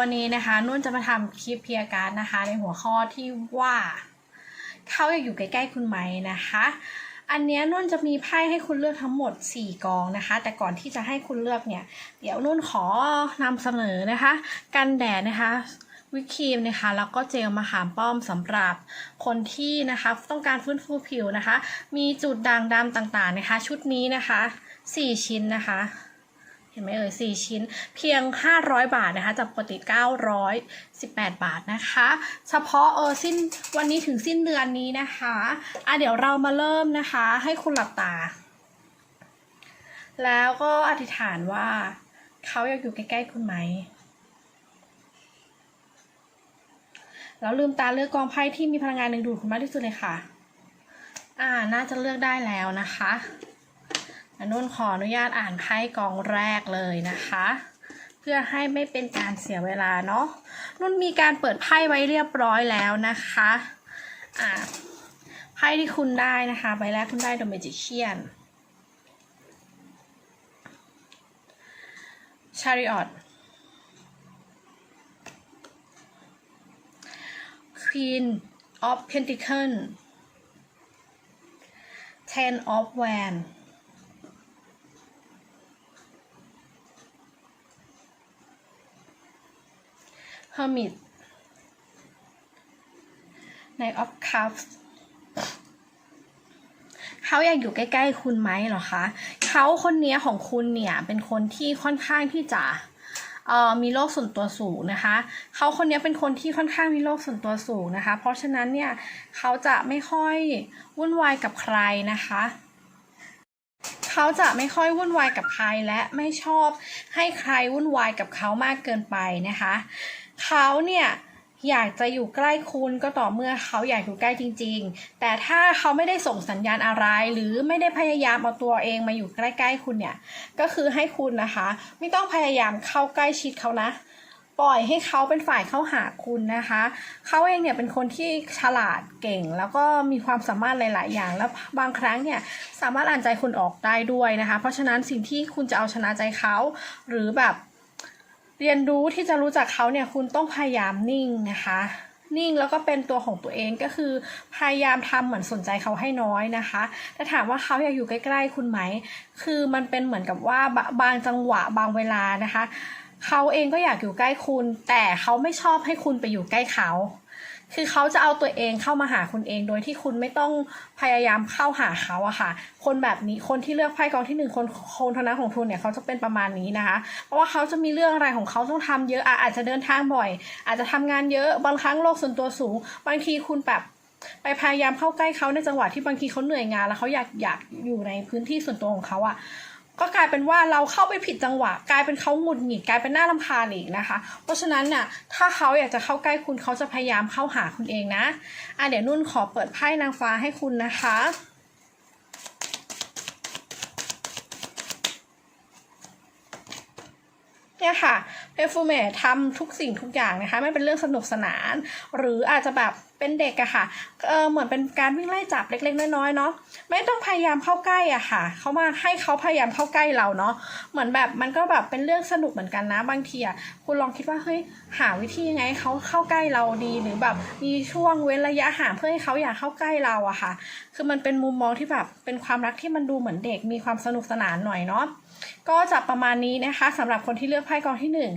วันนี้นะคะนุ่นจะมาทำคลิปเพียการ์ดนะคะ ในหัวข้อที่ว่า เขาอยากอยู่ใกล้ๆคุณไหมนะคะ อันนี้นุ่นจะมีไพ่ให้คุณเลือกทั้งหมด 4 กองนะคะ แต่ก่อนที่จะให้คุณเลือกเนี่ย เดี๋ยวนุ่นขอนำเสนอนะคะ กันแดดนะคะวิปครีมนะคะแล้วก็เจลมะขามป้อมสำหรับคนที่นะคะต้องการฟื้นฟูผิวนะคะ มีจุดด่างดำต่างๆนะคะ ชุดนี้นะคะ 4 ชิ้นนะคะ เห็นไหมเอ่ย4ชิ้นเพียง 500 บาทนะคะจากปกติ 918 บาทนะคะ เฉพาะเออสิ้นวันนี้ถึงสิ้นเดือนนี้นะคะอะเดี๋ยวเรามาเริ่มนะคะ ให้คุณหลับตา แล้วก็อธิษฐานว่าเขาอยากอยู่ใกล้ๆคุณไหมแล้วลืมตาเลือกกองไพ่ที่มีพลังงานดึงดูดคุณมากที่สุดเลยค่ะ อ่า น่าจะเลือกได้แล้วนะคะ นุ่นขออนุญาตอ่านไพ่กองแรกเลยนะคะ เพื่อให้ไม่เป็นการเสียเวลาเนาะนุ่นมีการเปิดไพ่ไว้เรียบร้อยแล้วนะคะอ่าไพ่ที่คุณได้นะคะใบแรกคุณได้ The Magician Chariot Queen of Pentacle Ten of Wands Hermit Knight of Cups เขาอยากอยู่ใกล้ ๆ คุณไหมเหรอคะ เขาคนนี้ของคุณเนี่ย เป็นคนที่ค่อนข้างที่จะมีโลกส่วนตัวสูงนะคะ เขาคนนี้เป็นคนที่ค่อนข้างมีโลกส่วนตัวสูงนะคะ เพราะฉะนั้นเนี่ยเขาจะไม่ค่อยวุ่นวายกับใครนะคะ เขาจะไม่ค่อยวุ่นวายกับใครและไม่ชอบให้ใครวุ่นวายกับเขามากเกินไปนะคะ เขาเนี่ยอยากจะอยู่ใกล้คุณก็ต่อเมื่อเขาอยากอยู่ใกล้จริง ๆ แต่ถ้าเขาไม่ได้ส่งสัญญาณอะไร หรือไม่ได้พยายามเอาตัวเองมาอยู่ใกล้ๆคุณเนี่ย ก็คือให้คุณนะคะ ไม่ต้องพยายามเข้าใกล้ชิดเขานะ ปล่อยให้เขาเป็นฝ่ายเข้าหาคุณนะคะ เขาเองเนี่ยเป็นคนที่ฉลาดเก่ง แล้วก็มีความสามารถหลาย ๆ อย่าง แล้วบางครั้งเนี่ยสามารถอ่านใจคุณออกได้ด้วยนะคะ เพราะฉะนั้นสิ่งที่คุณจะเอาชนะใจเขาหรือแบบ เรียนรู้ที่จะรู้จักเขาเนี่ยคุณต้องพยายามนิ่งนะคะ นิ่งแล้วก็เป็นตัวของตัวเองก็คือพยายามทำเหมือนสนใจเขาให้น้อยนะคะแต่ถามว่าเขาอยากอยู่ใกล้ๆคุณไหม คือมันเป็นเหมือนกับว่าบางจังหวะบางเวลานะคะ เขาเองก็อยากอยู่ใกล้คุณ แต่เขาไม่ชอบให้คุณไปอยู่ใกล้เขา คือเขาจะเอาตัวเองเข้ามาหาคุณเอง โดยที่คุณไม่ต้องพยายามเข้าหาเขาอะค่ะ คนแบบนี้คนที่เลือกไพ่กองที่หนึ่งคนคนเท่านั้นของทุนเนี่ยเขาจะเป็นประมาณนี้นะคะ เพราะว่าเขาจะมีเรื่องอะไรของเขาต้องทำเยอะอะอาจจะเดินทางบ่อย อาจจะทำงานเยอะบางครั้งโลกส่วนตัวสูง บางทีคุณแบบไปพยายามเข้าใกล้เขาในจังหวะที่บางทีเขาเหนื่อยงาน แล้วเขาอยากอยากอยู่ในพื้นที่ส่วนตัวของเขาอะ ก็กลายเป็นว่าเราเข้าไปผิดจังหวะ กลายเป็นเขาหงุดหงิดกลายเป็นหน้าลำคาญอีกนะคะ เพราะฉะนั้นน่ะถ้าเขาอยากจะเข้าใกล้คุณเขาจะพยายามเข้าหาคุณเองนะอะเดี๋ยวนุ่นขอเปิดไพ่นางฟ้าให้คุณนะคะ เนี่ยค่ะเพฟูเมทำทุกสิ่งทุกอย่างนะคะไม่เป็นเรื่องสนุกสนาน หรืออาจจะแบบเป็นเด็กอะค่ะเออเหมือนเป็นการวิ่งไล่จับเล็กๆน้อยๆเนาะไม่ต้องพยายามเข้าใกล้อะค่ะเขามาให้เขาพยายามเข้าใกล้เราเนาะเหมือนแบบมันก็แบบเป็นเรื่องสนุกเหมือนกันนะบางทีอะคุณลองคิดว่าเฮ้ยหาวิธียังไงเขาเข้าใกล้เราดีหรือแบบมีช่วงเว้นระยะห่างเพื่อให้เขาอยากเข้าใกล้เราอะค่ะ คือมันเป็นมุมมองที่แบบเป็นความรักที่มันดูเหมือนเด็กมีความสนุกสนานหน่อยเนาะ ก็จะประมาณนี้นะคะสำหรับคนที่เลือกไพ่กองที่หนึ่ง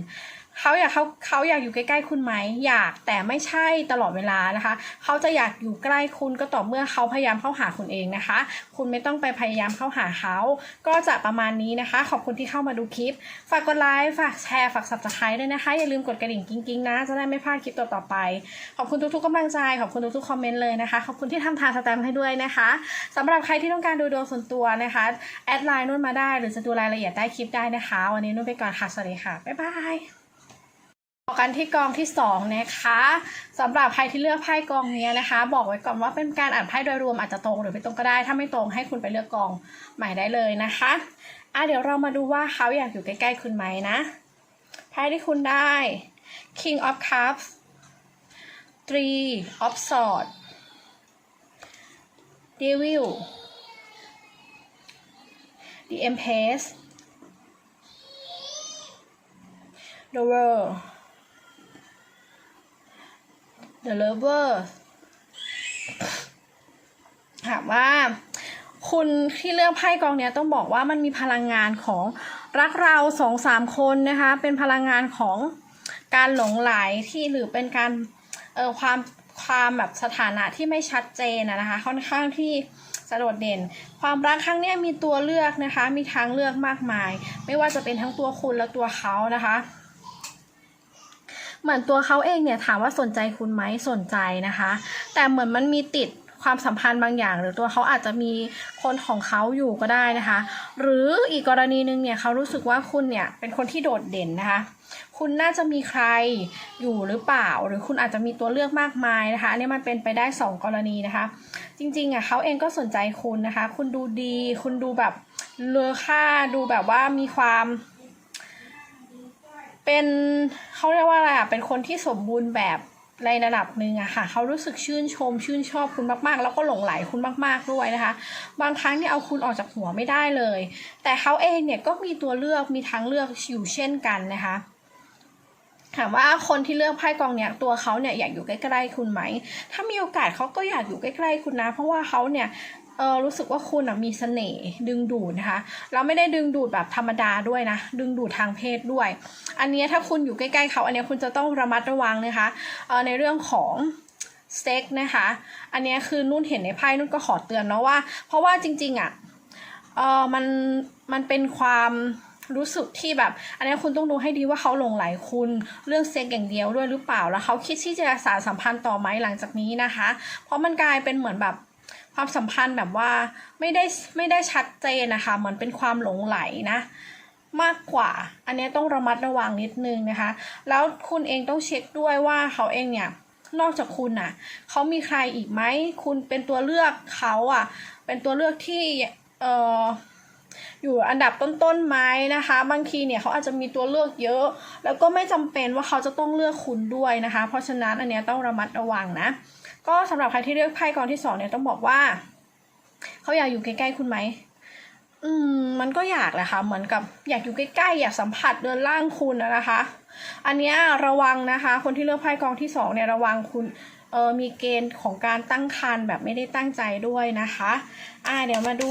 เขาอยากเขาเขาอยากอยู่ใกล้ๆคุณไหมอยากแต่ไม่ใช่ตลอดเวลานะคะ เขาจะอยากอยู่ใกล้คุณก็ต่อเมื่อเขาพยายามเข้าหาคุณเองนะคะ คุณไม่ต้องไปพยายามเข้าหาเขา ก็จะประมาณนี้นะคะ ขอบคุณที่เข้ามาดูคลิป ฝากกดไลค์ฝากแชร์ฝาก subscribe ด้วยนะคะ อย่าลืมกดกระดิ่งกิ๊งๆนะ จะได้ไม่พลาดคลิปต่อๆไป ขอบคุณทุกๆกำลังใจ ขอบคุณทุกๆคอมเมนต์เลยนะคะ ขอบคุณที่ทำทานสแตมป์ให้ด้วยนะคะสำหรับใครที่ต้องการดูดวงส่วนตัวนะคะแอดไลน์นุ่นมาได้ หรือจะดูรายละเอียดใต้คลิปได้นะคะ วันนี้นุ่นไปก่อนค่ะสวัสดีค่ะบ๊ายบาย ต่อกันที่กองที่สองนะคะสำหรับใครที่เลือกไพ่กองนี้นะคะ บอกไว้ก่อนว่าเป็นการอ่านไพ่โดยรวมอาจจะตรงหรือไม่ตรงก็ได้ ถ้าไม่ตรงให้คุณไปเลือกกองใหม่ได้เลยนะคะอะเดี๋ยวเรามาดูว่าเขาอยากอยู่ใกล้ๆคุณไหมนะไพ่ที่คุณได้ King of Cups Three of Swords Devil The Empress The World The Lover ถามว่าคุณที่เลือกไพ่กองเนี้ยต้องบอกว่ามันมีพลังงานของรักเราสองสามคนนะคะ เป็นพลังงานของการหลงไหลที่หรือเป็นการเออความความแบบสถานะที่ไม่ชัดเจนนะคะ ค่อนข้างที่จะโดดเด่น ความรักครั้งนี้มีตัวเลือกนะคะ มีทางเลือกมากมาย ไม่ว่าจะเป็นทั้งตัวคุณและตัวเขานะคะ เหมือนตัวเขาเองเนี่ยถามว่าสนใจคุณไหมสนใจนะคะ แต่เหมือนมันมีติดความสัมพันธ์บางอย่าง หรือตัวเขาอาจจะมีคนของเขาอยู่ก็ได้นะคะ หรืออีกกรณีหนึ่งเนี่ยเขารู้สึกว่าคุณเนี่ยเป็นคนที่โดดเด่นนะคะคุณน่าจะมีใครอยู่หรือเปล่า หรือคุณอาจจะมีตัวเลือกมากมายนะคะ อันนี้มันเป็นไปได้สองกรณีนะคะ จริงๆอะเขาเองก็สนใจคุณนะคะ คุณดูดี คุณดูแบบเลอค่าดูแบบว่ามีความ เป็นเขาเรียกว่าอะไรอะเป็นคนที่สมบูรณ์แบบในระดับหนึ่งอะค่ะเขารู้สึกชื่นชม ชื่นชอบคุณมากๆ แล้วก็หลงไหลคุณมากๆด้วยนะคะ บางครั้งเนี่ยเอาคุณออกจากหัวไม่ได้เลย แต่เขาเองเนี่ยก็มีตัวเลือกมีทางเลือกอยู่เช่นกันนะคะ ถามว่าคนที่เลือกไพ่กองเนี่ยตัวเขาเนี่ยอยากอยู่ใกล้ๆคุณไหม ถ้ามีโอกาสเขาก็อยากอยู่ใกล้ๆคุณนะ เพราะว่าเขาเนี่ยเออรู้สึกว่าคุณมีเสน่ห์ดึงดูดนะคะเราไม่ได้ดึงดูดแบบธรรมดาด้วยนะ ดึงดูดทางเพศด้วย อันนี้ถ้าคุณอยู่ใกล้ๆเขา อันนี้คุณจะต้องระมัดระวังนะคะเออในเรื่องของเซ็กนะคะ อันนี้คือนุ่นเห็นในไพ่นุ่นก็ขอเตือนเนาะว่า เพราะว่าจริงๆอะเออมันมันเป็นความ รู้สึกที่แบบ อันนี้คุณต้องดูให้ดีว่าเขาหลงไหลคุณ เรื่องเซ็กอย่างเดียวด้วยหรือเปล่าแล้วเขาคิดที่จะสานสัมพันธ์ต่อไหมหลังจากนี้นะคะ เพราะมันกลายเป็นเหมือนแบบความสัมพันธ์แบบว่าไม่ได้ไม่ได้ชัดเจนนะคะ เหมือนเป็นความหลงไหลนะมากกว่า อันนี้ต้องระมัดระวังนิดนึงนะคะ แล้วคุณเองต้องเช็คด้วยว่าเขาเองเนี่ยนอกจากคุณน่ะเขามีใครอีกไหมคุณเป็นตัวเลือกเขาอะ เป็นตัวเลือกที่เออ อยู่อันดับต้นๆไหมนะคะ บางทีเนี่ยเขาอาจจะมีตัวเลือกเยอะ แล้วก็ไม่จำเป็นว่าเขาจะต้องเลือกคุณด้วยนะคะ เพราะฉะนั้นอันเนี้ยต้องระมัดระวังนะ ก็สำหรับใครที่เลือกไพ่กองที่สองเนี่ยต้องบอกว่าเขาอยากอยู่ใกล้ๆคุณไหมอืมมันก็อยากแหละค่ะเหมือนกับอยากอยู่ใกล้ๆอยากสัมผัสเดินล่างคุณนะนะคะ อันเนี้ยระวังนะคะ คนที่เลือกไพ่กองที่สองเนี่ยระวังคุณเออมีเกณฑ์ของการตั้งครรภ์แบบไม่ได้ตั้งใจด้วยนะคะ อ่าเดี๋ยวมาดู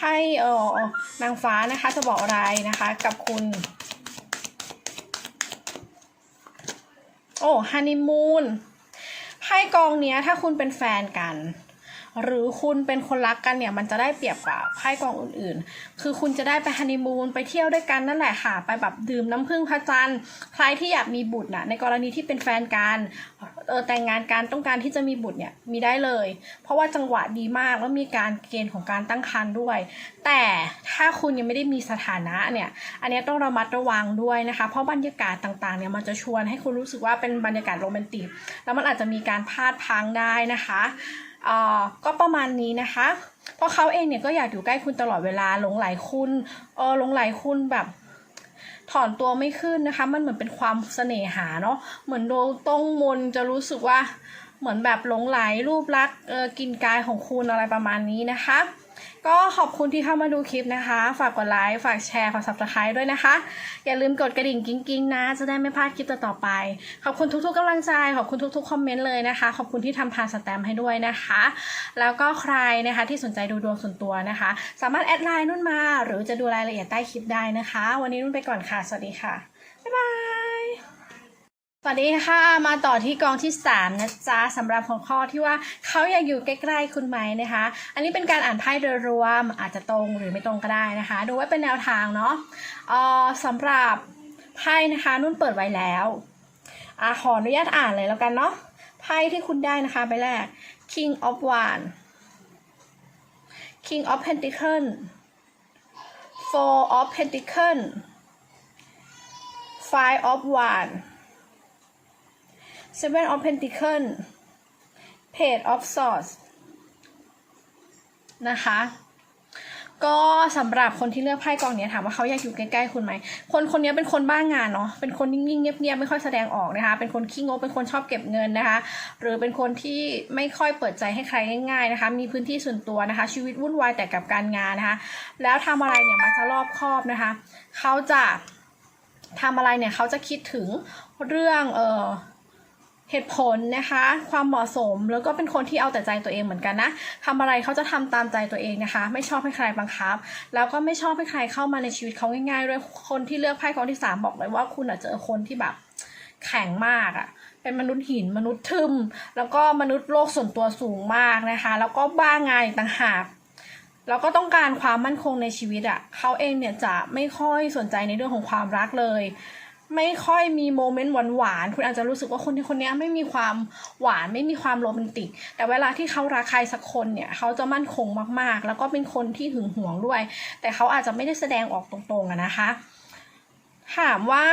ให้เออนางฟ้านะคะจะบอกอะไรนะคะกับคุณ โอ้ฮันนีมูนไพ่กองเนี้ยถ้าคุณเป็นแฟนกัน หรือคุณเป็นคนรักกันเนี่ยมันจะได้เปรียบกว่าไพ่กองอื่นๆ คือคุณจะได้ไปฮันนีมูนไปเที่ยวด้วยกันนั่นแหละค่ะ ไปแบบดื่มน้ำผึ้งพระจันทร์ใครที่อยากมีบุตรน่ะในกรณีที่เป็นแฟนกันเออแต่งงานกันต้องการที่จะมีบุตรเนี่ยมีได้เลย เพราะว่าจังหวะดีมากแล้วมีการเกณฑ์ของการตั้งครรภ์ด้วย แต่ถ้าคุณยังไม่ได้มีสถานะเนี่ยอันนี้ต้องระมัดระวังด้วยนะคะ เพราะบรรยากาศต่างๆเนี่ยมันจะชวนให้คุณรู้สึกว่าเป็นบรรยากาศโรแมนติกแล้วมันอาจจะมีการพลาดพังได้นะคะ ก็ประมาณนี้นะคะ เพราะเขาเองเนี่ยก็อยากอยู่ใกล้คุณตลอดเวลาหลงไหลคุณเออหลงไหลคุณแบบถอนตัวไม่ขึ้นนะคะ มันเหมือนเป็นความเสน่หาเนาะ เหมือนโดนต้องมนจะรู้สึกว่าเหมือนแบบหลงไหลรูปลักษณ์กินกายของคุณอะไรประมาณนี้นะคะ ก็ขอบคุณที่เข้ามาดูคลิปนะคะ ฝากกดไลค์ ฝากแชร์ ฝาก subscribe ด้วยนะคะ อย่าลืมกดกระดิ่งกิ้งๆนะ จะได้ไม่พลาดคลิปต่อๆไป ขอบคุณทุกๆกำลังใจ ขอบคุณทุกๆคอมเมนต์เลยนะคะ ขอบคุณที่ทำทาสแตมให้ด้วยนะคะ แล้วก็ใครนะคะที่สนใจดูดวงส่วนตัวนะคะ สามารถแอดไลน์นุ่นมา หรือจะดูรายละเอียดใต้คลิปได้นะคะ วันนี้นุ่นไปก่อนค่ะ สวัสดีค่ะ บ๊ายบาย วัสดีค่ะมาต่อที่กองที่ 3 นะจ๊ะสำหรับหัวข้อที่ว่าเขาอยากอยู่ใกล้ๆคุณไหมนะคะ อันนี้เป็นการอ่านไพ่โดยรวมอาจจะตรงหรือไม่ตรงก็ได้นะคะ ดูไว้เป็นแนวทางเนาะเอ่อสำหรับไพ่นะคะนุ่นเปิดไว้แล้วอะขออนุญาตอ่านเลยแล้วกันเนาะไพ่ที่คุณได้นะคะใบแรก King of Wands King of Pentacles Four of Pentacles Five of Wands Seven of Pentacles Page of Swords นะคะ ก็สำหรับคนที่เลือกไพ่กองเนี้ยถามว่าเขาอยากอยู่ใกล้ๆคุณไหม คนคนนี้เป็นคนบ้างงานเนาะ เป็นคนนิ่งๆเงียบๆไม่ค่อยแสดงออกนะคะ เป็นคนขี้งก เป็นคนชอบเก็บเงินนะคะ หรือเป็นคนที่ไม่ค่อยเปิดใจให้ใครง่ายๆนะคะ มีพื้นที่ส่วนตัวนะคะ ชีวิตวุ่นวายแต่กับการงานนะคะ แล้วทำอะไรเนี่ยมันจะรอบคอบนะคะ เขาจะทำอะไรเนี่ยเขาจะคิดถึงเรื่องเออ เหตุผลนะคะ ความเหมาะสมแล้วก็เป็นคนที่เอาแต่ใจตัวเองเหมือนกันนะทำอะไรเขาจะทำตามใจตัวเองนะคะ ไม่ชอบให้ใครบังคับ แล้วก็ไม่ชอบให้ใครเข้ามาในชีวิตเขาง่ายๆด้วยคนที่เลือกไพ่กองที่สามบอกเลยว่าคุณอาจจะเจอคนที่แบบแข็งมากอะ่ะเป็นมนุษย์หินมนุษย์ทึมแล้วก็มนุษย์โลกส่วนตัวสูงมากนะคะ แล้วก็บ้างานต่างหากแล้วก็ต้องการความมั่นคงในชีวิตอะ่ะเขาเองเนี่ยจะไม่ค่อยสนใจในเรื่องของความรักเลย ไม่ค่อยมีโมเมนต์หวานๆ คุณอาจจะรู้สึกว่าคนที่คนนี้ไม่มีความหวานไม่มีความโรแมนติก แต่เวลาที่เขารักใครสักคนเนี่ยเขาจะมั่นคงมากๆ แล้วก็เป็นคนที่หึงหวงด้วย แต่เขาอาจจะไม่ได้แสดงออกตรงๆนะคะ ถามว่า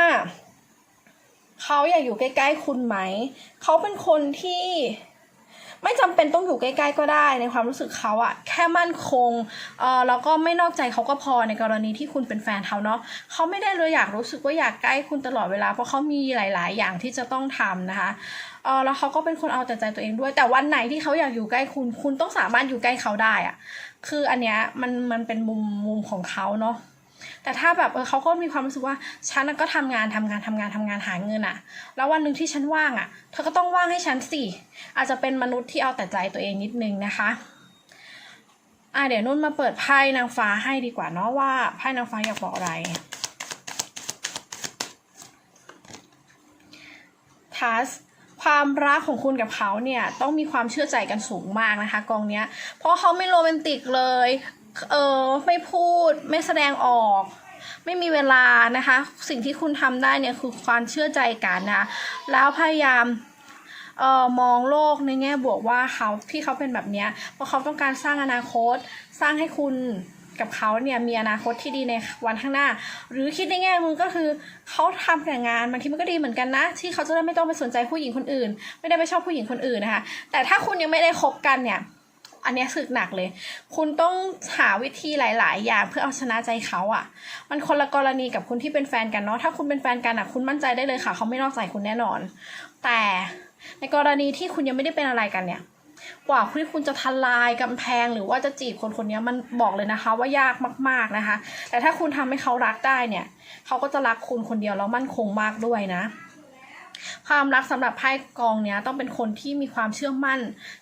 เขาอยากอยู่ใกล้ๆคุณไหม เขาเป็นคนที่ ไม่จำเป็นต้องอยู่ใกล้ๆก็ได้ ในความรู้สึกเขาอะแค่มั่นคงเออแล้วก็ไม่นอกใจเขาก็พอในกรณีที่คุณเป็นแฟนเขาเนาะเขาไม่ได้เลยอยากรู้สึกว่าอยากใกล้คุณตลอดเวลา เพราะเขามีหลาย ๆ อย่างที่จะต้องทำนะคะเออแล้วเขาก็เป็นคนเอาแต่ใจตัวเองด้วย แต่วันไหนที่เขาอยากอยู่ใกล้คุณ คุณต้องสามารถอยู่ใกล้เขาได้อะคืออันเนี้ยมันมันเป็นมุมมุมของเขาเนาะ แต่ถ้าแบบเออเขาก็มีความรู้สึกว่าฉันก็ทำงานทำงานทำงานทำงานหาเงินอะแล้ววันหนึ่งที่ฉันว่างอะเธอก็ต้องว่างให้ฉันสิอาจจะเป็นมนุษย์ที่เอาแต่ใจตัวเองนิดนึงนะคะอะเดี๋ยวนุ่นมาเปิดไพ่นางฟ้าให้ดีกว่าเนาะว่าไพ่นางฟ้าอยากบอกอะไรทัสความรักของคุณกับเขาเนี่ยต้องมีความเชื่อใจกันสูงมากนะคะ กองเนี้ยเพราะเขาไม่โรแมนติกเลย เออไม่พูดไม่แสดงออก ไม่มีเวลานะคะ สิ่งที่คุณทำได้เนี่ยคือความเชื่อใจกันนะ แล้วพยายามเอ่อมองโลกในแง่บวกว่าเขาที่เขาเป็นแบบเนี้ยเพราะเขาต้องการสร้างอนาคต สร้างให้คุณกับเขาเนี่ยมีอนาคตที่ดีในวันข้างหน้า หรือคิดในแง่มึงก็คือเขาทำแต่งานบางทีมันก็ดีเหมือนกันนะ ที่เขาจะได้ไม่ต้องไปสนใจผู้หญิงคนอื่น ไม่ได้ไปชอบผู้หญิงคนอื่นนะคะแต่ถ้าคุณยังไม่ได้คบกันเนี่ย อันนี้สึกหนักเลย คุณต้องหาวิธีหลาย ๆ อย่างเพื่อเอาชนะใจเขาอะ่ะ มันคนละกรณีกับคุณที่เป็นแฟนกันเนาะ ถ้าคุณเป็นแฟนกันอะ่ะ คุณมั่นใจได้เลยค่ะ เขาไม่นอกใจคุณแน่นอน แต่ในกรณีที่คุณยังไม่ได้เป็นอะไรกันเนี่ย กว่าที่คุณจะทลายกำแพงหรือว่าจะจีบคนคนนี้มันบอกเลยนะคะ ว่ายากมาก ๆนะคะ แต่ถ้าคุณทำให้เขารักได้เนี่ย เขาก็จะรักคุณคนเดียวแล้วมั่นคงมากด้วยนะ ความรักสำหรับไพ่กองเนี้ยต้องเป็นคนที่มีความเชื่อมั่น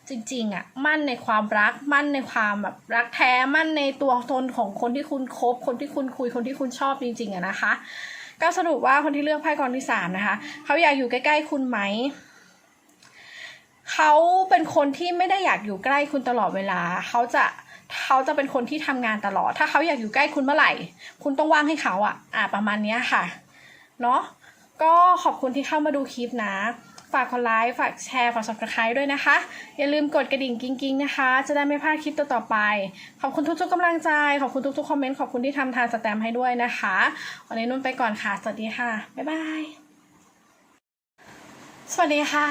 จริงๆอะ่ะมั่นในความรักมั่นในความแบบรักแท้มั่นในตัวตนของคนที่คุณคบ คนที่คุณคุยคนที่คุณชอบจริงๆอะนะคะ ก็สรุปว่าคนที่เลือกไพ่กองที่สามนะคะเขาอยากอยู่ใกล้ๆคุณไหมเขาเป็นคนที่ไม่ได้อยากอยู่ใกล้คุณตลอดเวลาเขาจะเขาจะเป็นคนที่ทำงานตลอด ถ้าเขาอยากอยู่ใกล้คุณเมื่อไหร่ คุณต้องว่างให้เขาอะอะประมาณเนี้ยค่ะ เนาะ ก็ขอบคุณที่เข้ามาดูคลิปนะ ฝากกดไลค์ ฝากแชร์ ฝาก subscribe ด้วยนะคะ อย่าลืมกดกระดิ่งกิ้งๆนะคะ จะได้ไม่พลาดคลิปต่อๆไป ขอบคุณทุกๆกำลังใจ ขอบคุณทุกๆคอมเมนต์ ขอบคุณที่ทำทานสแตมให้ด้วยนะคะ วันนี้นุ่นไปก่อนค่ะ สวัสดีค่ะ บ๊ายบาย สวัสดีค่ะ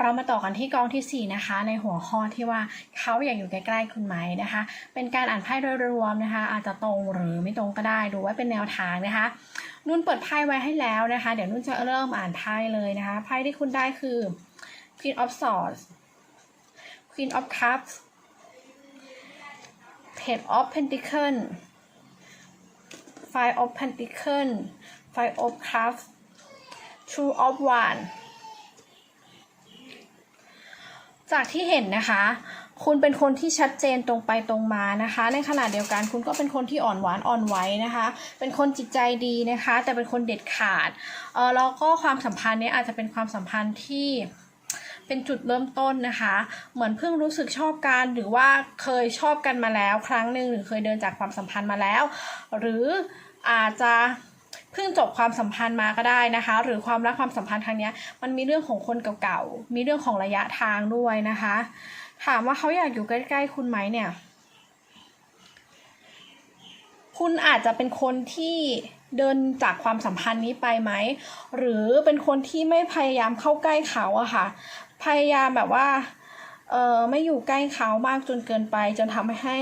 เรามาต่อกันที่กองที่ 4 นะคะ ในหัวข้อที่ว่าเขาอยากอยู่ใกล้ๆคุณไหมนะคะ เป็นการอ่านไพ่โดยรวมนะคะ อาจจะตรงหรือไม่ตรงก็ได้ ดูไว้เป็นแนวทางนะคะ นุ่นเปิดไพ่ไว้ให้แล้วนะคะ เดี๋ยวนุ่นจะเริ่มอ่านไพ่เลยนะคะ ไพ่ที่คุณได้คือ Queen of Swords Queen of Cups Page of Pentacles Five of Pentacles Five of Cups Two of Wands จากที่เห็นนะคะ คุณเป็นคนที่ชัดเจนตรงไปตรงมานะคะ ในขณะเดียวกันคุณก็เป็นคนที่อ่อนหวานอ่อนไหวนะคะ เป็นคนจิตใจดีนะคะ แต่เป็นคนเด็ดขาดเออแล้วก็ความสัมพันธ์เนี้ยอาจจะเป็นความสัมพันธ์ที่เป็นจุดเริ่มต้นนะคะ เหมือนเพิ่งรู้สึกชอบกันหรือว่าเคยชอบกันมาแล้วครั้งหนึ่งหรือเคยเดินจากความสัมพันธ์มาแล้ว หรืออาจจะเพิ่งจบความสัมพันธ์มาก็ได้นะคะ หรือความรักความสัมพันธ์ครั้งเนี้ยมันมีเรื่องของคนเก่าๆมีเรื่องของระยะทางด้วยนะคะ ถามว่าเขาอยากอยู่ใกล้ ๆ คุณไหมเนี่ย คุณอาจจะเป็นคนที่เดินจากความสัมพันธ์นี้ไปไหม หรือเป็นคนที่ไม่พยายามเข้าใกล้เขาอะค่ะ พยายามแบบว่า เออไม่อยู่ใกล้เขามากจนเกินไป จนทำให้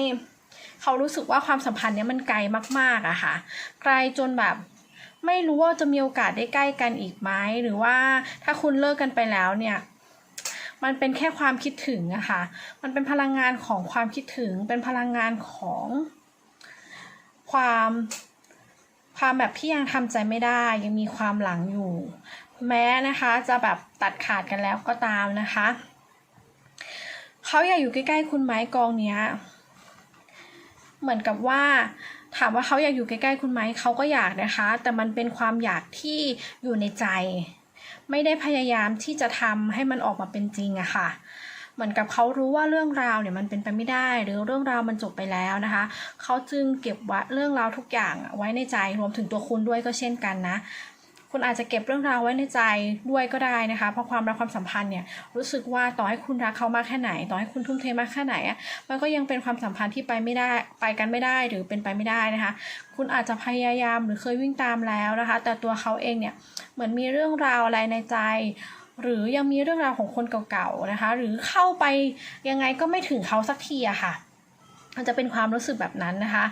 เขารู้สึกว่าความสัมพันธ์เนี้ยมันไกลมากๆอะค่ะ ไกลจนแบบไม่รู้ว่าจะมีโอกาสได้ใกล้กันอีกไหม หรือว่าถ้าคุณเลิกกันไปแล้วเนี่ย มันเป็นแค่ความคิดถึงอะค่ะมันเป็นพลังงานของความคิดถึง เป็นพลังงานของความความแบบที่ยังทำใจไม่ได้ ยังมีความหลังอยู่ แม้นะคะจะแบบตัดขาดกันแล้วก็ตามนะคะเขาอยากอยู่ใกล้ๆคุณไหมกองเนี้ย เหมือนกับว่าถามว่าเขาอยากอยู่ใกล้ๆคุณไหมเขาก็อยากนะคะ แต่มันเป็นความอยากที่อยู่ในใจ ไม่ได้พยายามที่จะทำให้มันออกมาเป็นจริงอะค่ะ เหมือนกับเขารู้ว่าเรื่องราวเนี่ยมันเป็นไปไม่ได้ หรือเรื่องราวมันจบไปแล้วนะคะ เขาจึงเก็บไว้เรื่องราวทุกอย่างอะไว้ในใจรวมถึงตัวคุณด้วยก็เช่นกันนะ คุณอาจจะเก็บเรื่องราวไว้ในใจด้วยก็ได้นะคะ เพราะความรักความสัมพันธ์เนี่ยรู้สึกว่าต่อให้คุณรักเขามากแค่ไหน ต่อให้คุณทุ่มเทมากแค่ไหนอะมันก็ยังเป็นความสัมพันธ์ที่ไปไม่ได้ไปกันไม่ได้หรือเป็นไปไม่ได้นะคะ คุณอาจจะพยายามหรือเคยวิ่งตามแล้วนะคะ แต่ตัวเขาเองเนี่ยเหมือนมีเรื่องราวอะไรในใจหรือยังมีเรื่องราวของคนเก่าๆนะคะ หรือเข้าไปยังไงก็ไม่ถึงเขาสักทีอะค่ะ มันจะเป็นความรู้สึกแบบนั้นนะคะ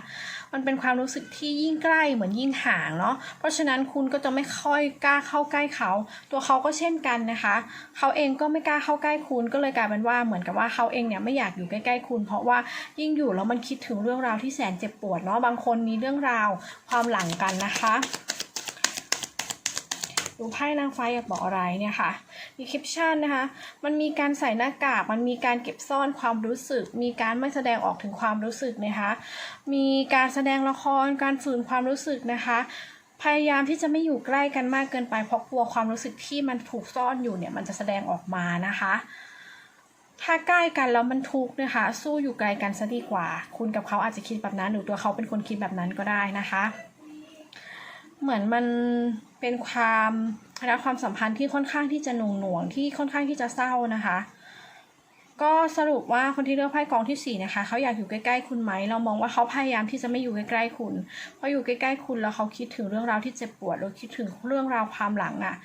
มันเป็นความรู้สึกที่ยิ่งใกล้เหมือนยิ่งห่างเนาะ เพราะฉะนั้นคุณก็จะไม่ค่อยกล้าเข้าใกล้เขา ตัวเขาก็เช่นกันนะคะ เขาเองก็ไม่กล้าเข้าใกล้คุณ ก็เลยกลายเป็นว่าเหมือนกับว่าเขาเองเนี่ยไม่อยากอยู่ใกล้ๆคุณ เพราะว่ายิ่งอยู่แล้วมันคิดถึงเรื่องราวที่แสนเจ็บปวดเนาะ บางคนมีเรื่องราวความหลังกันนะคะ ดูไพ่นางฟ้าอยากบอกอะไรเนี่ยค่ะ description นะคะ มันมีการใส่หน้ากาก มันมีการเก็บซ่อนความรู้สึก มีการไม่แสดงออกถึงความรู้สึกนะคะ มีการแสดงละคร การฝืนความรู้สึกนะคะ พยายามที่จะไม่อยู่ใกล้กันมากเกินไป เพราะกลัวความรู้สึกที่มันถูกซ่อนอยู่เนี่ย มันจะแสดงออกมานะคะ ถ้าใกล้กันแล้วมันทุกข์นะคะ สู้อยู่ไกลกันซะดีกว่า คุณกับเขาอาจจะคิดแบบนั้น หรือตัวเขาเป็นคนคิดแบบนั้นก็ได้นะคะ เหมือนมันเป็นความรักความสัมพันธ์ที่ค่อนข้างที่จะหน่วงหน่วงที่ค่อนข้างที่จะเศร้านะคะ ก็สรุปว่าคนที่เลือกไพ่กองที่สี่นะคะเขาอยากอยู่ใกล้ๆคุณไหม เรามองว่าเขาพยายามที่จะไม่อยู่ใกล้ๆคุณเพราะอยู่ใกล้ๆคุณแล้วเขาคิดถึงเรื่องราวที่เจ็บปวดหรือคิดถึงเรื่องราวความหลังอะ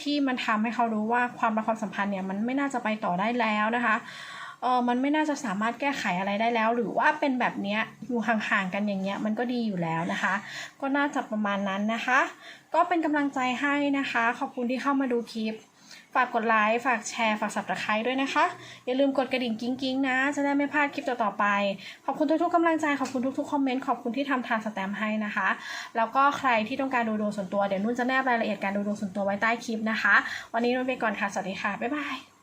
ที่มันทำให้เขารู้ว่าความรักความสัมพันธ์เนี่ยมันไม่น่าจะไปต่อได้แล้วนะคะ เออมันไม่น่าจะสามารถแก้ไขอะไรได้แล้ว หรือว่าเป็นแบบเนี้ยอยู่ห่างๆกันอย่างเงี้ยมันก็ดีอยู่แล้วนะคะ ก็น่าจะประมาณนั้นนะคะ ก็เป็นกำลังใจให้นะคะ ขอบคุณที่เข้ามาดูคลิป ฝากกดไลค์ฝากแชร์ ฝากสับตะไคร้ด้วยนะคะ อย่าลืมกดกระดิ่งกิ้งๆนะ จะได้ไม่พลาดคลิปต่อๆไป ขอบคุณทุกๆกำลังใจขอบคุณทุกๆคอมเมนต์ขอบคุณที่ทำทานสแตมป์ให้นะคะ แล้วก็ใครที่ต้องการดูดวงส่วนตัวเดี๋ยวนุ่นจะแนบรายละเอียดการดูดวงส่วนตัวไว้ใต้คลิปนะคะ วันนี้นุ่นไปก่อนค่ะสวัสดีค่ะบ๊ายบาย